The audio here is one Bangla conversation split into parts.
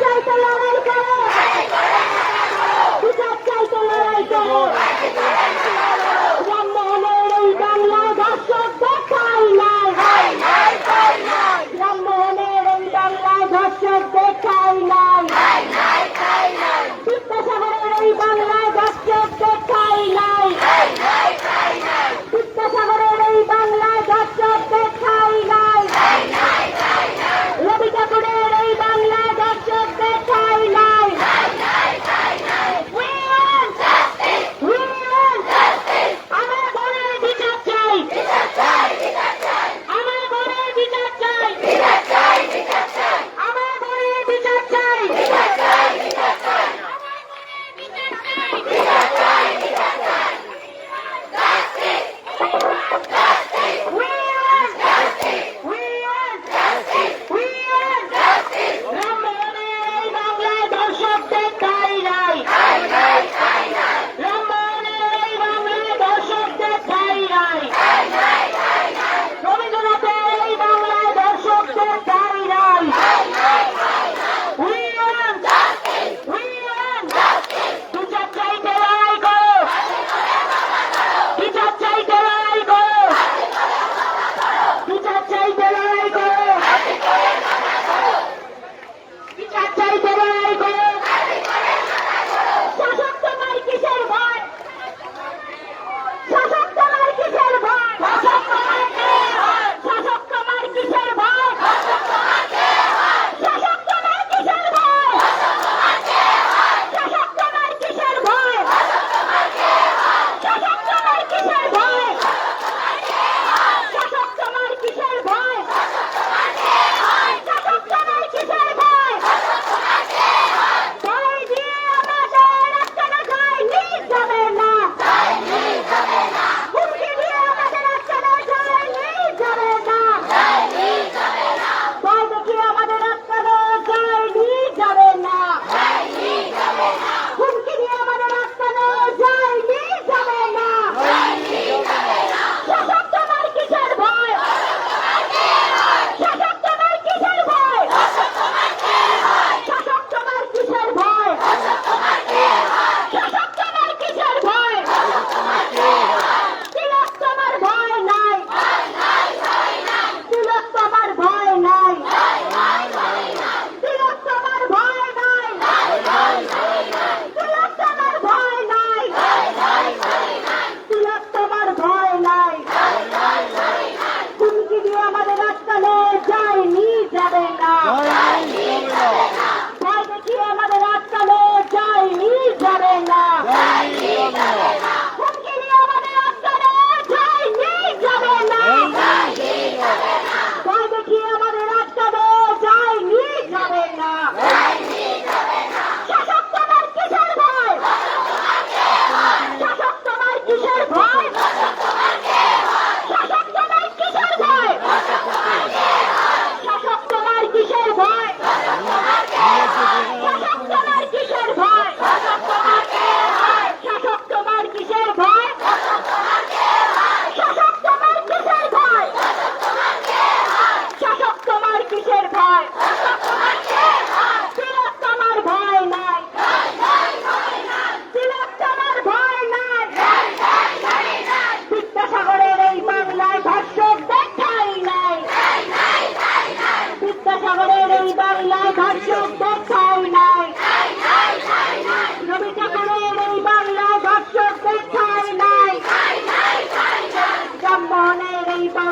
চাইতে Mika Chai! Mika Chai!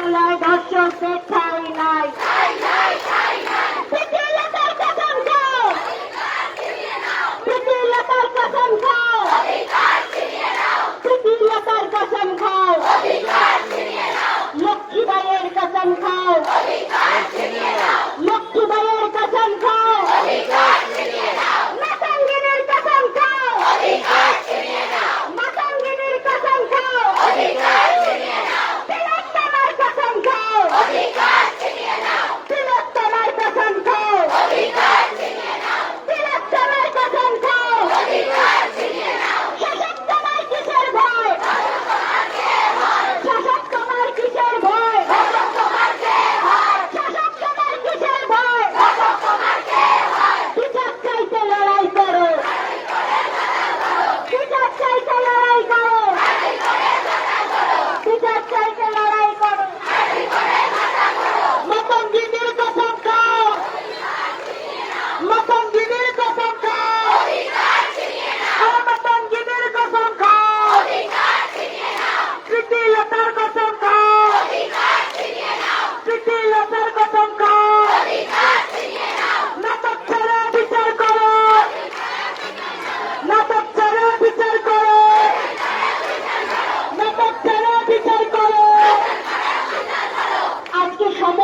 Hello, that's your big Perry night.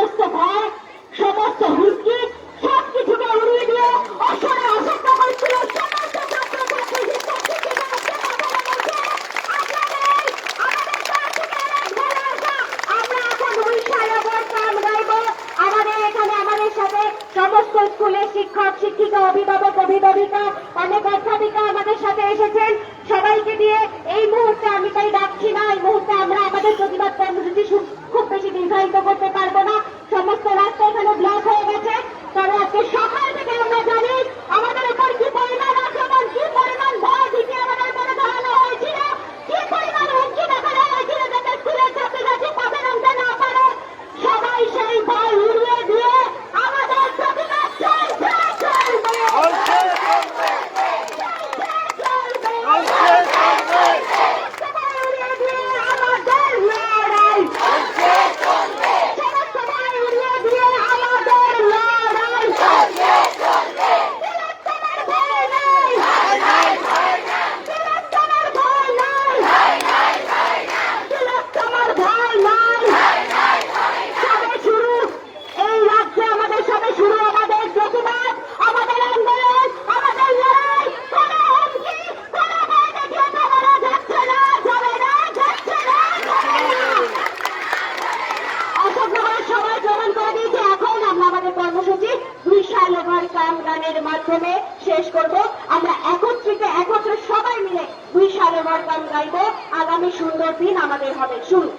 সমস্ত ভয় সমস্ত হুমকি মাধ্যমে শেষ করব। আমরা একত্রিত, একত্রে সবাই মিলে দুই সালে গান গাইব। আগামী সুন্দর দিন আমাদের হবে। শুনুন।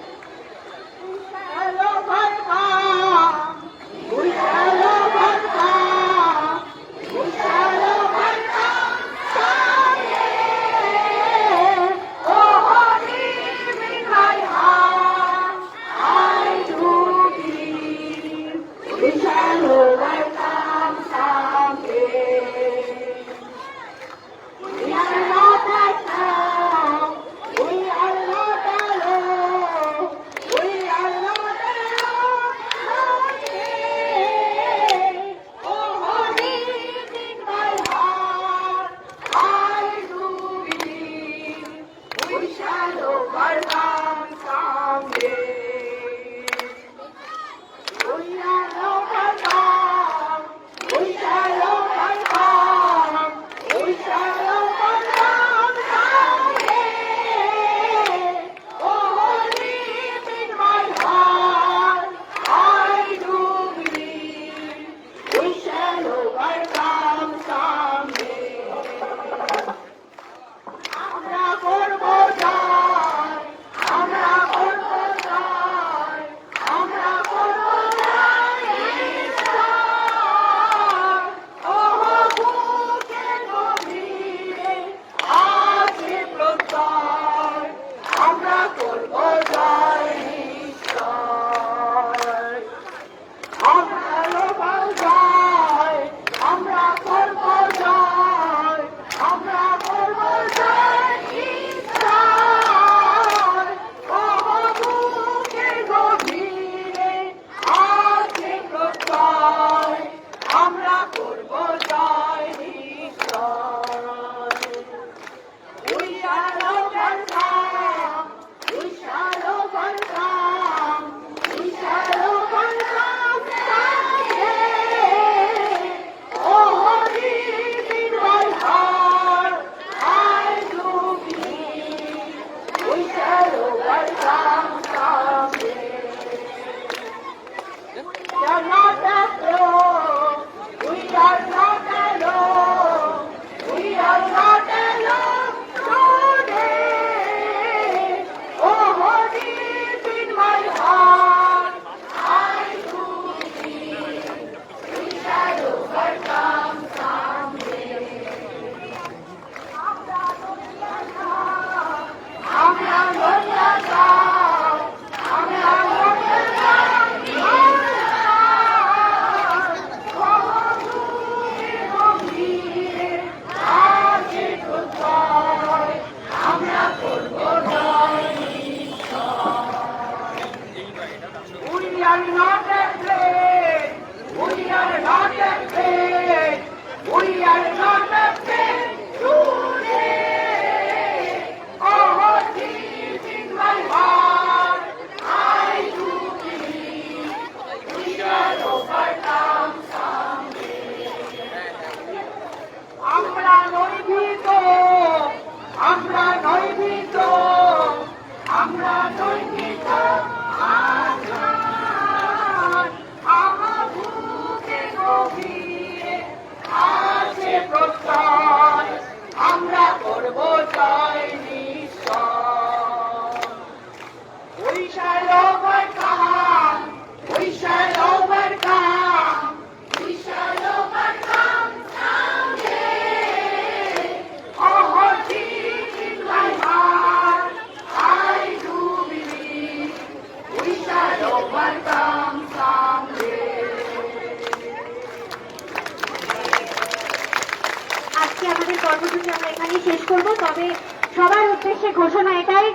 উদ্দেশ্যে ঘোষণা এটাই,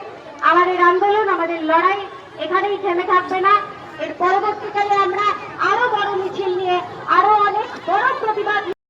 আমাদের আন্দোলন, আমাদের লড়াই এখানেই থেমে থাকবে না। এর পরবর্তীকালে আমরা আরও বড় মিছিল নিয়ে আরও অনেক বড় প্রতিবাদ